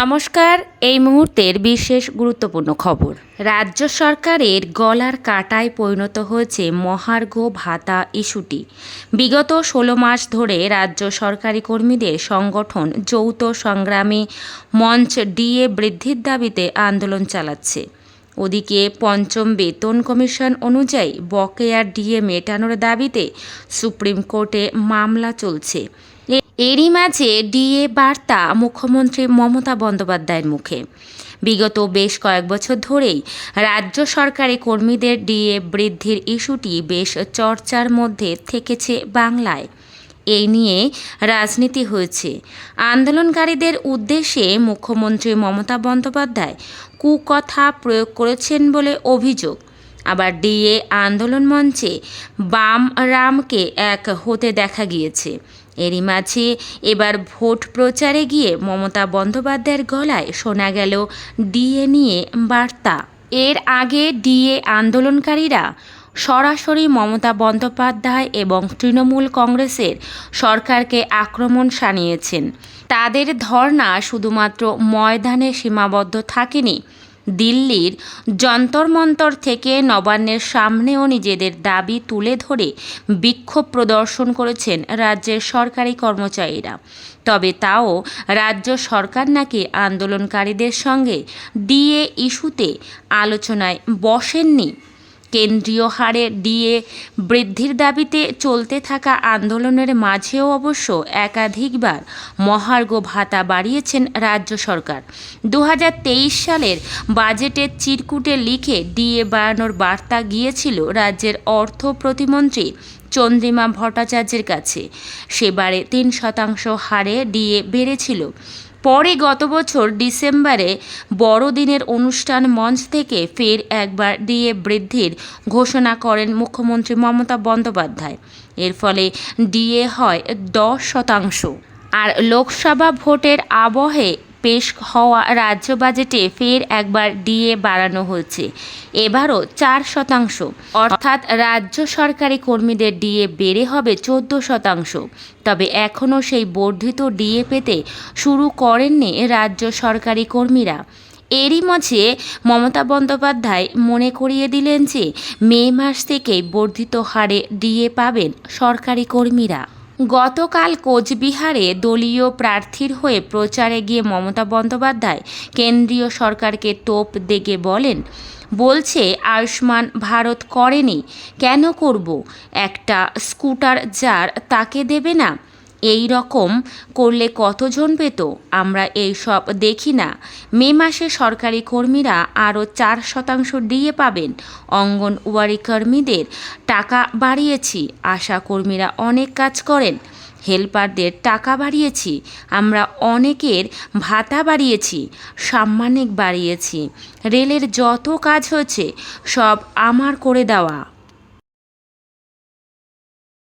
নমস্কার, এই মুহূর্তের বিশেষ গুরুত্বপূর্ণ খবর। রাজ্য সরকারের গলার কাটায় পরিণত হয়েছে মহার্ঘ ভাতা ইস্যুটি। বিগত ষোলো মাস ধরে রাজ্য সরকারি কর্মীদের সংগঠন যৌথ সংগ্রামী মঞ্চ ডিএ বৃদ্ধির দাবিতে আন্দোলন চালাচ্ছে। ওদিকে পঞ্চম বেতন কমিশন অনুযায়ী বকেয়া ডিএ মেটানোর দাবিতে সুপ্রিম কোর্টে মামলা চলছে। এরই মাঝে ডিএ বার্তা মুখ্যমন্ত্রী মমতা বন্দ্যোপাধ্যায়ের মুখে। বিগত বেশ কয়েক বছর ধরেই রাজ্য সরকারি কর্মীদের ডিএ বৃদ্ধির ইস্যুটি বেশ চর্চার মধ্যে থেকেছে বাংলায়। এই নিয়ে রাজনীতি হয়েছে। আন্দোলনকারীদের উদ্দেশ্যে মুখ্যমন্ত্রী মমতা বন্দ্যোপাধ্যায় কুকথা প্রয়োগ করেছেন বলে অভিযোগ। আবার ডিএ আন্দোলন মঞ্চে বাম রামকে এক হতে দেখা গিয়েছে। এরই মাঝে এবার ভোট প্রচারে গিয়ে মমতা বন্দ্যোপাধ্যায়ের গলায় শোনা গেল ডিএ নিয়ে বার্তা। এর আগে ডিএ আন্দোলনকারীরা সরাসরি মমতা বন্দ্যোপাধ্যায় এবং তৃণমূল কংগ্রেসের সরকারকে আক্রমণ সানিয়েছেন তাদের ধর্ণা শুধুমাত্র ময়দানে সীমাবদ্ধ থাকেনি দিল্লির যন্তর মন্তর থেকে নবান্নের সামনেও নিজেদের দাবি তুলে ধরে বিক্ষোভ প্রদর্শন করেছেন রাজ্যের সরকারি কর্মচারীরা। তবে তাও রাজ্য সরকার নাকি আন্দোলনকারীদের সঙ্গে ডিএ ইস্যুতে আলোচনায় বসেননি। কেন্দ্রীয় হারে ডিএ বৃদ্ধির দাবিতে চলতে থাকা আন্দোলনের মাঝেও অবশ্য একাধিকবার মহার্ঘ ভাতা বাড়িয়েছেন রাজ্য সরকার। দু হাজার তেইশ সালের বাজেটের চিরকুটে লিখে ডিএ বাড়ানোর বার্তা গিয়েছিল রাজ্যের অর্থ প্রতিমন্ত্রী চন্দ্রিমা ভট্টাচার্যের কাছে। সেবারে তিন শতাংশ হারে ডিএ বেড়েছিল। পরে গত বছর ডিসেম্বরে বড়দিনের অনুষ্ঠান মঞ্চ থেকে ফের একবার ডিএ বৃদ্ধির ঘোষণা করেন মুখ্যমন্ত্রী মমতা বন্দ্যোপাধ্যায়। এর ফলে ডিএ হয় দশ শতাংশ। আর লোকসভা ভোটের আবহে পেশ হওয়া রাজ্য বাজেটে ফের একবার ডিএ বাড়ানো হয়েছে। এবারও চার শতাংশ। অর্থাৎ রাজ্য সরকারি কর্মীদের ডিএ বেড়ে হবে চোদ্দ শতাংশ। তবে এখনও সেই বর্ধিত ডিএ পেতে শুরু করেননি রাজ্য সরকারি কর্মীরা। এরই মাঝে মমতা বন্দ্যোপাধ্যায় মনে করিয়ে দিলেন যে মে মাস থেকেই বর্ধিত হারে ডিএ পাবেন সরকারি কর্মীরা। গতকাল কোচবিহারে দলীয় প্রার্থীর হয়ে প্রচারে গিয়ে মমতা বন্দ্যোপাধ্যায় কেন্দ্রীয় সরকারকে তোপ দেগে বলেন, বলছে, আয়ুষ্মান ভারত করেনি, কেন করব? একটা স্কুটার যার তাকে দেবে না? এই রকম করলে কতজন পেত? আমরা এই সব দেখি না। মে মাসে সরকারি কর্মীরা আরও চার শতাংশ ডিএ পাবেন। অঙ্গনওয়াড়ি কর্মীদের টাকা বাড়িয়েছি। আশা কর্মীরা অনেক কাজ করেন। হেল্পারদের টাকা বাড়িয়েছি। আমরা অনেকের ভাতা বাড়িয়েছি। সাম্মানিক বাড়িয়েছি। রেলের যত কাজ হয়েছে, সব আমার করে দেওয়া।